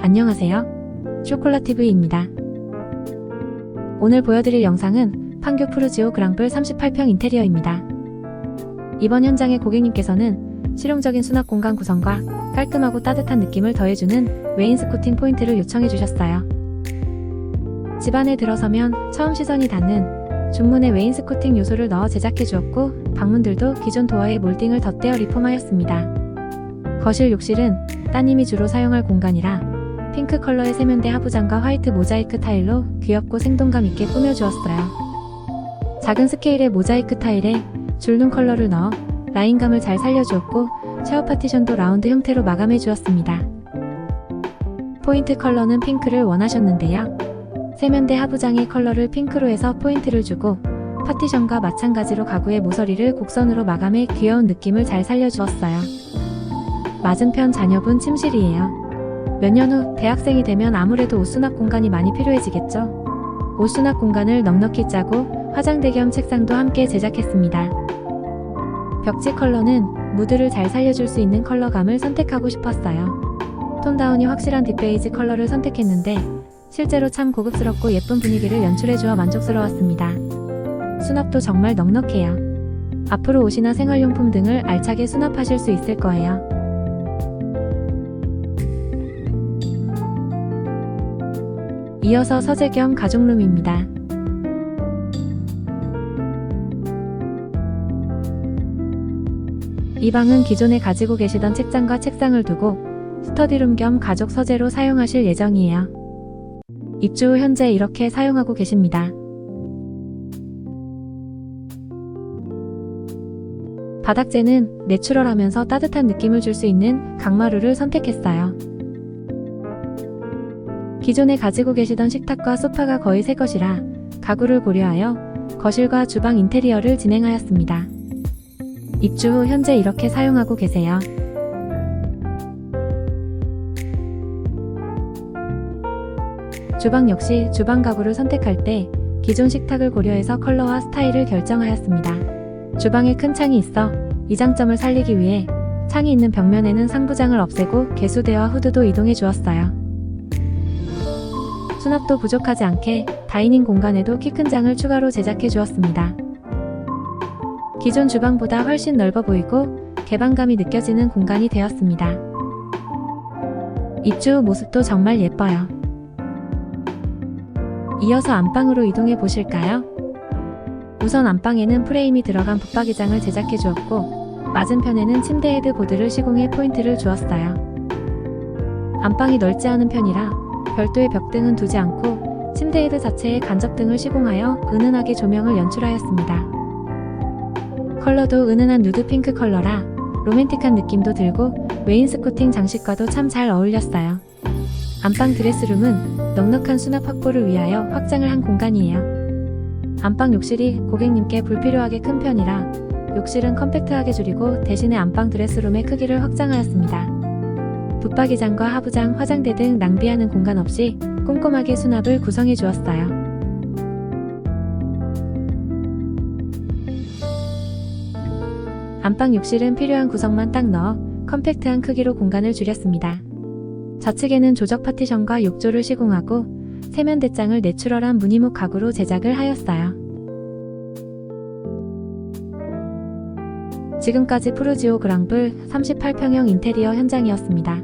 안녕하세요. 쇼콜라TV입니다. 오늘 보여드릴 영상은 판교 푸르지오 그랑블 38평 인테리어입니다. 이번 현장의 고객님께서는 실용적인 수납 공간 구성과 깔끔하고 따뜻한 느낌을 더해주는 웨인스코팅 포인트를 요청해 주셨어요. 집 안에 들어서면 처음 시선이 닿는 중문에 웨인스코팅 요소를 넣어 제작해 주었고 방문들도 기존 도어에 몰딩을 덧대어 리폼하였습니다. 거실 욕실은 따님이 주로 사용할 공간이라 핑크 컬러의 세면대 하부장과 화이트 모자이크 타일로 귀엽고 생동감 있게 꾸며주었어요. 작은 스케일의 모자이크 타일에 줄눈 컬러를 넣어 라인감을 잘 살려주었고 샤워 파티션도 라운드 형태로 마감해 주었습니다. 포인트 컬러는 핑크를 원하셨는데요. 세면대 하부장의 컬러를 핑크로 해서 포인트를 주고 파티션과 마찬가지로 가구의 모서리를 곡선으로 마감해 귀여운 느낌을 잘 살려주었어요. 맞은편 자녀분 침실이에요. 몇 년 후 대학생이 되면 아무래도 옷 수납 공간이 많이 필요해지겠죠. 옷 수납 공간을 넉넉히 짜고 화장대 겸 책상도 함께 제작했습니다. 벽지 컬러는 무드를 잘 살려줄 수 있는 컬러감을 선택하고 싶었어요. 톤다운이 확실한 딥베이지 컬러를 선택했는데 실제로 참 고급스럽고 예쁜 분위기를 연출해주어 만족스러웠습니다. 수납도 정말 넉넉해요. 앞으로 옷이나 생활용품 등을 알차게 수납하실 수 있을 거예요. 이어서 서재 겸 가족룸입니다. 이 방은 기존에 가지고 계시던 책장과 책상을 두고 스터디룸 겸 가족 서재로 사용하실 예정이에요. 입주 후 현재 이렇게 사용하고 계십니다. 바닥재는 내추럴하면서 따뜻한 느낌을 줄 수 있는 강마루를 선택했어요. 기존에 가지고 계시던 식탁과 소파가 거의 새 것이라 가구를 고려하여 거실과 주방 인테리어를 진행하였습니다. 입주 후 현재 이렇게 사용하고 계세요. 주방 역시 주방 가구를 선택할 때 기존 식탁을 고려해서 컬러와 스타일을 결정하였습니다. 주방에 큰 창이 있어 이 장점을 살리기 위해 창이 있는 벽면에는 상부장을 없애고 개수대와 후드도 이동해 주었어요. 수납도 부족하지 않게 다이닝 공간에도 키 큰 장을 추가로 제작해 주었습니다. 기존 주방보다 훨씬 넓어 보이고 개방감이 느껴지는 공간이 되었습니다. 입주 후 모습도 정말 예뻐요. 이어서 안방으로 이동해 보실까요? 우선 안방에는 프레임이 들어간 붙박이장을 제작해 주었고 맞은편에는 침대 헤드 보드를 시공해 포인트를 주었어요. 안방이 넓지 않은 편이라 별도의 벽등은 두지 않고 침대 헤드 자체에 간접등을 시공하여 은은하게 조명을 연출하였습니다. 컬러도 은은한 누드 핑크 컬러라 로맨틱한 느낌도 들고 웨인스코팅 장식과도 참 잘 어울렸어요. 안방 드레스룸은 넉넉한 수납 확보를 위하여 확장을 한 공간이에요. 안방 욕실이 고객님께 불필요하게 큰 편이라 욕실은 컴팩트하게 줄이고 대신에 안방 드레스룸의 크기를 확장하였습니다. 붙박이장과 하부장, 화장대 등 낭비하는 공간 없이 꼼꼼하게 수납을 구성해 주었어요. 안방 욕실은 필요한 구성만 딱 넣어 컴팩트한 크기로 공간을 줄였습니다. 좌측에는 조적 파티션과 욕조를 시공하고 세면대장을 내추럴한 무늬목 가구로 제작을 하였어요. 지금까지 푸르지오 그랑블 38평형 인테리어 현장이었습니다.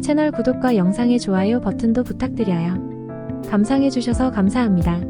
채널 구독과 영상의 좋아요 버튼도 부탁드려요. 감상해주셔서 감사합니다.